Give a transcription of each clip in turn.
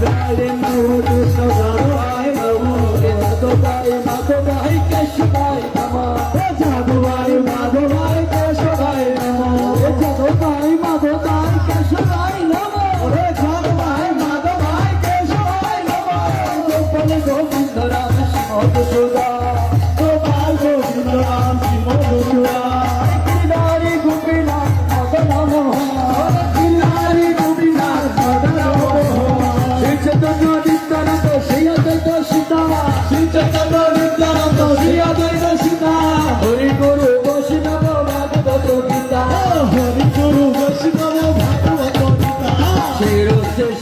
再令到我多少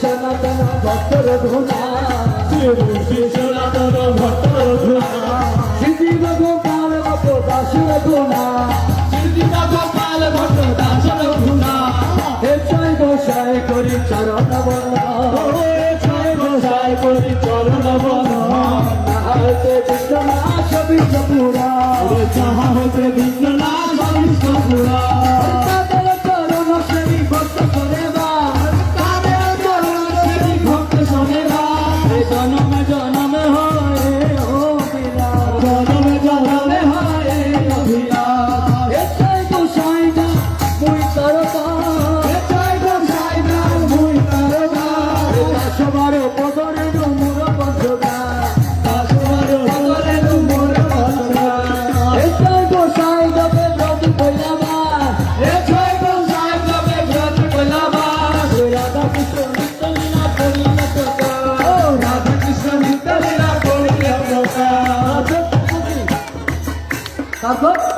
সনাতন ভক্ত রঘুনা শ্রী সনাতন ভক্ত রঘুনা শ্রী গোপাল ভক্ত দাস রঘুনা শ্রী গোপাল ভক্ত দাস রঘুনা হে ছয় গোসাই করি চরণ বন্ধ হে ছয় গোসাই করি চরণ বন্ধ হতে বিশ্বনাথ বিশ্বপুরা যাহা হতে জনম জনম হয় ও বিলা জনম জনম হয় ও বিলা এটাই তো সাইনা মুই তারকা এটাই তো সাইনা মুই তারকা সবার বদরে মোর বদরা সবার বদরে মোর বদরা এটাই তো সাইনা বেদ বইলা তারপর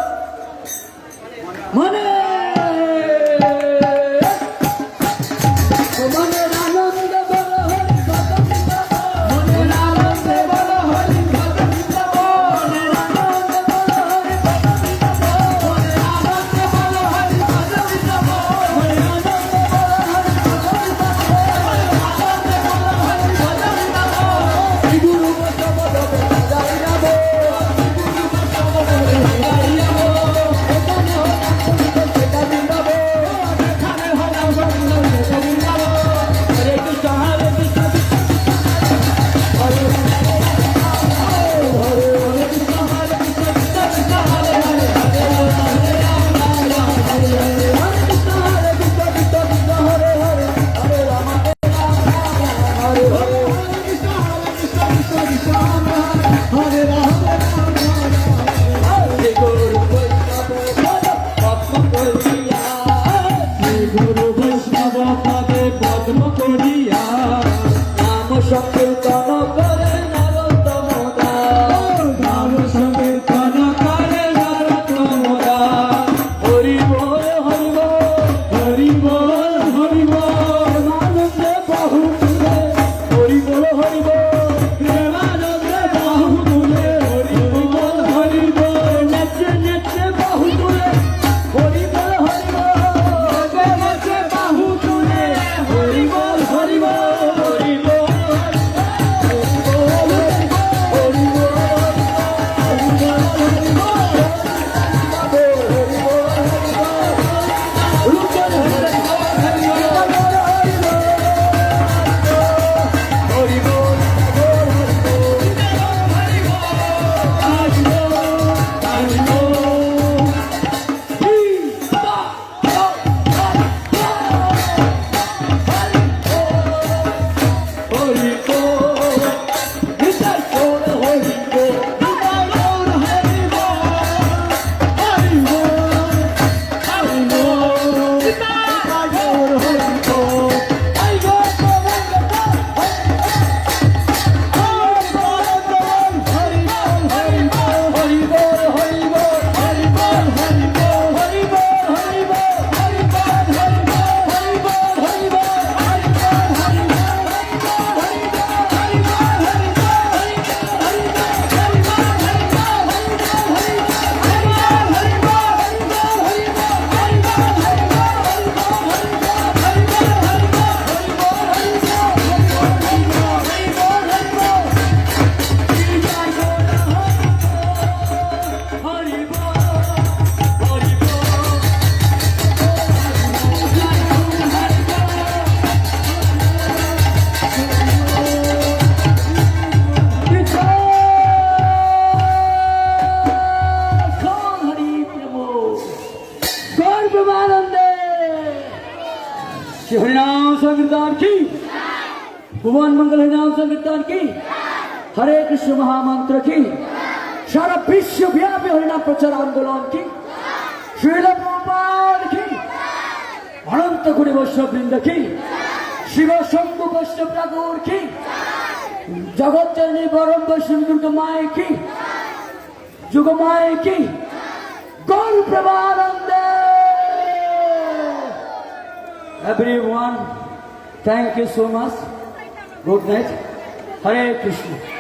করিয়া গুরু বৈষ্ণব পদে পদ্ম করিয়া নাম সত্য श्री हरिनाम संकीर्तन की भुवन मंगल हरिनाम संकीर्तन की हरे कृष्ण महामंत्र की सारा विश्व व्यापी हरिनाम प्रचार आंदोलन की श्रील प्रभुपाद की अनंत गुरु वैष्णव वृंद की शिव शंभु वैष्णव ठाकुर की जगत जननी परम वैष्णव दुर्गा माए की जुग माए की गौर प्रभानंदे everyone thank you so much. Good night. Hare krishna